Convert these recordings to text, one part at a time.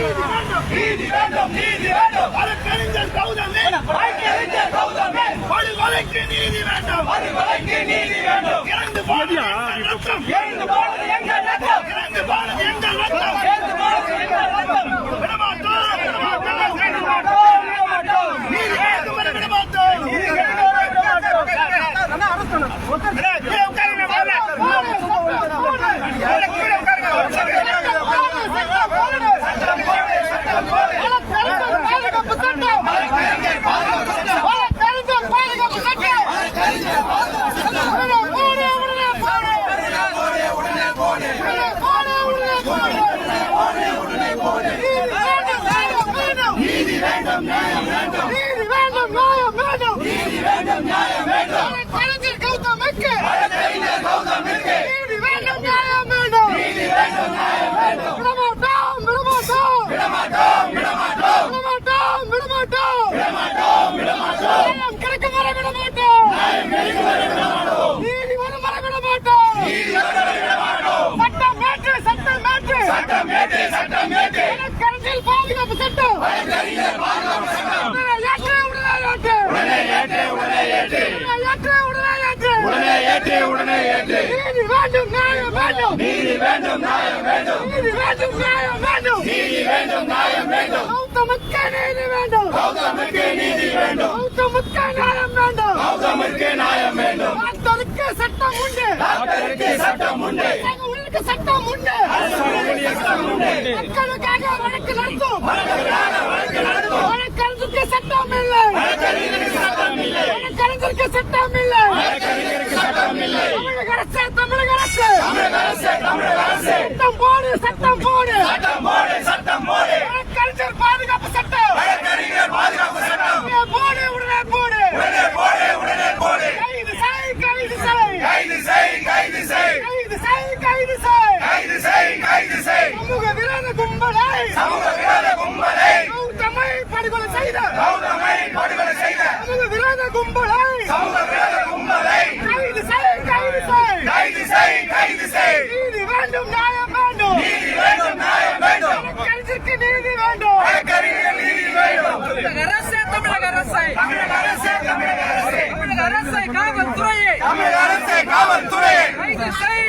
நீதி வேண்டும். நீதி வேண்டும். வழக்கறிஞர் கௌதமே. வழக்கறிஞர் கௌதமே. படுகொலைக்கு நீதி வேண்டும். படுகொலைக்கு நீதி வேண்டும் வேண்டும் நியாயம் வேண்டும். நீதி வேண்டும் நியாயம் வேண்டும். நீதி வேண்டும் நியாயம் ஏற்று உடனே ஏற்று. உடனே ஏற்று உடனே ஏற்று. நீதி வேண்டும் நியாயம் வேண்டும். நீதி வேண்டும் நியாயம் வேண்டும். நீதி வேண்டும் நியாயம் வேண்டும். நீதி வேண்டும் நியாயம் வேண்டும். கௌதமுக்கு நீதி வேண்டும். கௌதமுக்கு நீதி வேண்டும். கௌதமுக்கு நியாயம் வேண்டும். கௌதமுக்கு நியாயம் வேண்டும். டாக்டருக்கு சட்டம் உண்டு. டாக்டருக்கு சட்டம் உண்டு. சட்டம் உண்டு. சட்டம் உண்டு. மக்களுக்காக வழக்கு நடத்தும் வழக்கு நடத்தும் வழக்கறிஞருக்கு சட்டம் இல்லை வழக்கறிஞருக்கு சட்டம் இல்லை வழக்கறிஞருக்கு சட்டம் இல்லை வழக்கறிஞருக்கு சட்டம் இல்லை தமிழக அரசு தமிழக அரசு தமிழக அரசு தமிழக அரசு சட்டம் போடு சட்டம் போடு சட்டம் போடு சட்டம் போடு வழக்கறிஞர் பாதுகாப்பு சட்டம் வழக்கறிஞர் பாதுகாப்பு சட்டம் போடு உடனே போடு உடனே போடு உடனே போடு கைது செய் கைது செய் கைது செய் கைது செய் கைது செய் கைது செய். கைது செய் கைது செய். சமூக விரோத கும்பலை. சமூக விரோத கும்பலை. கௌதமை படுகொலை செய்த. கௌதமை படுகொலை செய்த. சமூக விரோத கும்பலை. சமூக விரோத கும்பலை. கைது செய் கைது செய். கைது செய் கைது செய். நீதி வேண்டும் நியாயம் வேண்டும். நீதி வேண்டும் நியாயம் வேண்டும். கருத்திற்கு நீதி வேண்டும். வழக்கறிஞர் நீதி வேண்டும். அரசே தமிழக அரசை. தமிழக அரசு தமிழக அரசு. தமிழக அரசை காவல்துறையை. தமிழக அரசு காவல்துறையை. கைது செய்.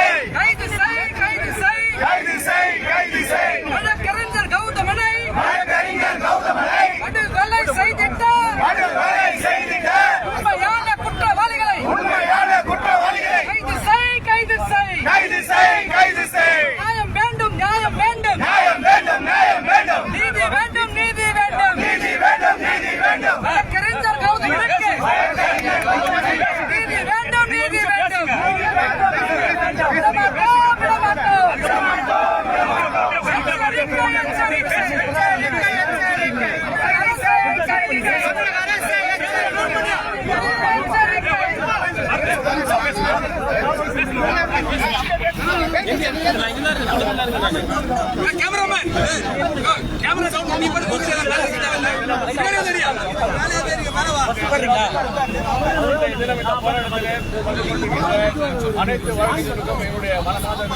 கேமராமேன் கேமரா அனைத்து வழக்கங்களுக்கும் என்னுடைய மனசாத